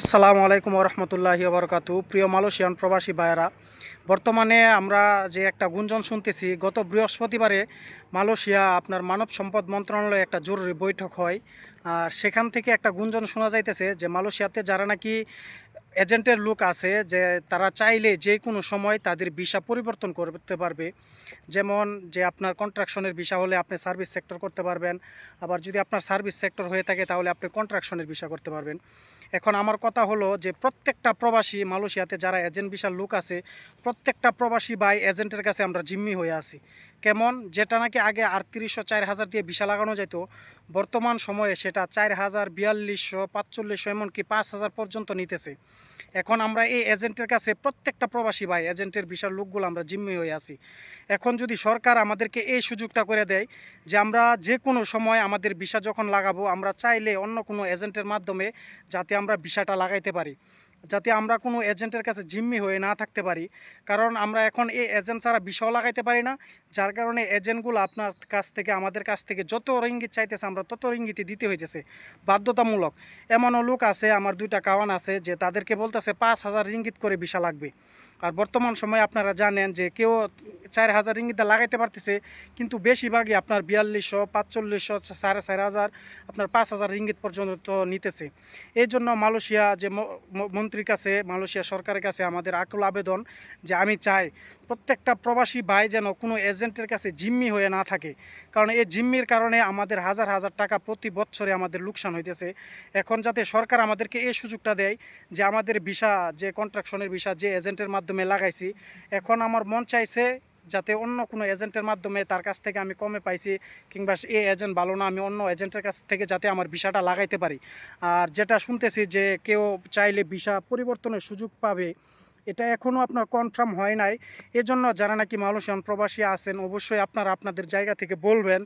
আসসালামু আলাইকুম রহমতুল্লাহি বরকাতু প্রিয় মালয়েশিয়ান প্রবাসী ভাইয়েরা, বর্তমানে আমরা যে একটা গুঞ্জন শুনতেছি, গত বৃহস্পতিবারে মালয়েশিয়া আপনার মানব সম্পদ মন্ত্রণালয়ে একটা জরুরি বৈঠক হয়। আর সেখান থেকে একটা গুঞ্জন শোনা যাইতেছে যে মালয়েশিয়াতে যারা নাকি এজেন্টের লোক আছে যে তারা চাইলে যে কোনো সময় তাদের ভিসা পরিবর্তন করতে পারবে। যেমন যে আপনার কন্ট্রাকশনের ভিসা হলে আপনি সার্ভিস সেক্টর করতে পারবেন। আবার যদি আপনার সার্ভিস সেক্টর হয়ে থাকে তাহলে আপনি কন্ট্রাকশনের ভিসা করতে পারবেন। এখন আমার কথা হলো যে প্রত্যেকটা প্রবাসী মালয়েশিয়াতে যারা এজেন্ট ভিসার লোক আছে, প্রত্যেকটা প্রবাসী বাই এজেন্টের কাছে আমরা জিম্মি হয়ে আছি। কেমন? যেটা নাকি আগে আটত্রিশশো চার হাজার দিয়ে ভিসা লাগানো যেত, বর্তমান সময়ে সেটা চার হাজার বিয়াল্লিশশো, পাঁচচল্লিশশো, এমনকি পাঁচ হাজার পর্যন্ত নিতেছে। এখন আমরা এই এজেন্টের কাছে প্রত্যেকটা প্রবাসী ভাই, এজেন্টের বিশাল লোকগুলো আমরা জিম্মি হয়ে আছি। এখন যদি সরকার আমাদেরকে এই সুযোগটা করে দেয় যে আমরা যে কোনো সময় আমাদের ভিসা যখন লাগাবো, আমরা চাইলে অন্য কোনো এজেন্টের মাধ্যমে যাতে আমরা ভিসাটা লাগাইতে পারি। যাতে আমরা কোনো এজেন্টের কাছে জিম্মি হয়ে না থাকতে পারি। কারণ আমরা এখন এই এজেন্ট ছাড়া বিষয় লাগাইতে পারি না। যার কারণে এজেন্টগুলো আপনার কাছ থেকে, আমাদের কাছ থেকে যত রিঙ্গিত চাইতেছে, আমরা তত রিঙ্গিতে দিতে হইতেছে। বাধ্যতামূলক। এমনও লোক আছে, আমার দুইটা কাওয়ান আছে, যে তাদেরকে বলতেছে পাঁচ হাজার রিঙ্গিত করে ভিসা লাগবে। আর বর্তমান সময়ে আপনারা জানেন যে কেউ চার হাজার রিঙ্গিতে লাগাইতে পারতেছে, কিন্তু বেশিরভাগই আপনার বিয়াল্লিশশো, পাঁচচল্লিশশো, সাড়ে চার হাজার, আপনার পাঁচ হাজার রিঙ্গিত পর্যন্ত নিতেছে। এই জন্য মালয়েশিয়া যে ম- ম- মন্ত্রীর কাছে, মালয়েশিয়া সরকারের কাছে আমাদের আকুল আবেদন যে আমি চাই প্রত্যেকটা প্রবাসী ভাই যেন কোনো এজেন্টের কাছে জিম্মি হয়ে না থাকে। কারণ এই জিম্মির কারণে আমাদের হাজার হাজার টাকা প্রতি বছরে আমাদের লোকসান হইতেছে। এখন যাতে সরকার আমাদেরকে এই সুযোগটা দেয় যে আমাদের ভিসা, যে কন্ট্রাকশনের ভিসা যে এজেন্টের মাধ্যমে লাগাইছি, এখন আমার মন চাইছে যাতে অন্য কোনো এজেন্টের মাধ্যমে তার কাছ থেকে আমি কমে পাইছি কিংবা এ এজেন্ট ভালো না, আমি অন্য এজেন্টের কাছ থেকে যাতে আমার ভিসাটা লাগাইতে পারি। আর যেটা শুনতেছি যে কেউ চাইলে ভিসা পরিবর্তনের সুযোগ পাবে, এটা এখনও আপনার কনফার্ম হয় নাই। এজন্য যারা নাকি মালয়েশিয়ান প্রবাসী আছেন, অবশ্যই আপনারা আপনাদের জায়গা থেকে বলবেন।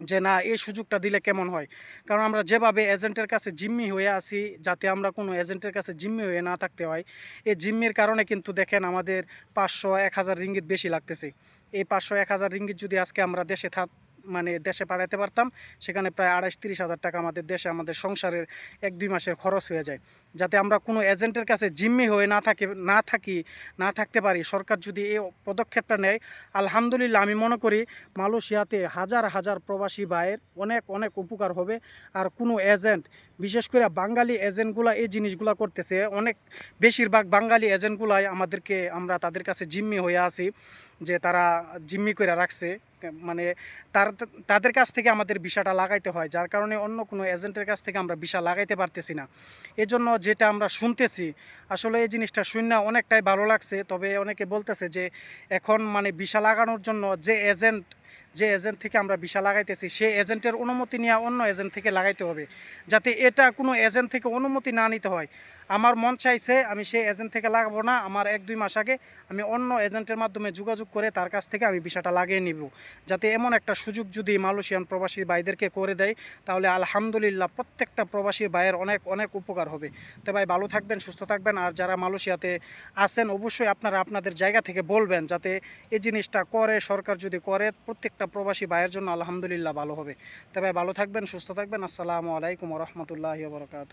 যে না, এই সুযোগটা দিলে কেমন হয়? কারণ আমরা যেভাবে এজেন্টের কাছে জিম্মি হয়ে আসি যাতে আমরা কোনো এজেন্টের কাছে জিম্মি হয়ে না থাকতে হয়, এই জিম্মির কারণে কিন্তু দেখেন আমাদের পাঁচশো এক হাজার রিঙ্গিত বেশি লাগতেছে। এই পাঁচশো এক হাজার রিঙ্গিত যদি আজকে আমরা দেশে মানে দেশে পাঠাতে পারতাম, সেখানে প্রায় আড়াইশ তিরিশ হাজার টাকা আমাদের দেশে আমাদের সংসারের এক দুই মাসের খরচ হয়ে যায়। যাতে আমরা কোনো এজেন্টের কাছে জিম্মি হয়ে না থাকি না থাকি, না থাকতে পারি, সরকার যদি এই পদক্ষেপটা নেয়, আলহামদুলিল্লাহ আমি মনে করি মালয়েশিয়াতে হাজার হাজার প্রবাসী ভাইয়ের অনেক অনেক উপকার হবে। আর কোনো এজেন্ট, বিশেষ করে বাঙালি এজেন্টগুলা এই জিনিসগুলা করতেছে, অনেক বেশিরভাগ বাঙালি এজেন্টগুলাই আমাদেরকে, আমরা তাদের কাছে জিম্মি হয়ে আছি, যে তারা জিম্মি করে রাখছে। মানে তার তাদের কাছ থেকে আমাদের ভিসাটা লাগাইতে হয়, যার কারণে অন্য কোনো এজেন্টের কাছ থেকে আমরা ভিসা লাগাইতে পারতেছি না। এজন্য যেটা আমরা শুনতেছি, আসলে এই জিনিসটা শূন্য অনেকটাই ভালো লাগছে, তবে অনেকে বলতেছে যে এখন মানে ভিসা লাগানোর জন্য যে এজেন্ট যে এজেন্ট থেকে আমরা ভিসা লাগাইতেছি, সেই এজেন্টের অনুমতি নেওয়া অন্য এজেন্ট থেকে লাগাইতে হবে। যাতে এটা কোনো এজেন্ট থেকে অনুমতি না নিতে হয়। আমার মন চাইছে আমি সেই এজেন্ট থেকে লাগাবো না, আমার এক দুই মাস আগে আমি অন্য এজেন্টের মাধ্যমে যোগাযোগ করে তার কাছ থেকে আমি ভিসাটা লাগিয়ে নিব। যাতে এমন একটা সুযোগ যদি মালয়েশিয়ান প্রবাসী ভাইদেরকে করে দেয়, তাহলে আলহামদুলিল্লাহ প্রত্যেকটা প্রবাসী ভাইয়ের অনেক অনেক উপকার হবে। তো ভাই, ভালো থাকবেন, সুস্থ থাকবেন। আর যারা মালয়েশিয়াতে আছেন, অবশ্যই আপনারা আপনাদের জায়গা থেকে বলবেন, যাতে এই জিনিসটা করে, সরকার যদি করে প্রত্যেকটা প্রবাসী ভাইয়ের জন্য আলহামদুলিল্লাহ ভালো হবে। তবে ভালো থাকবেন, সুস্থ থাকবেন। আসসালামু আলাইকুম রহমতুল্লাহ বরকাত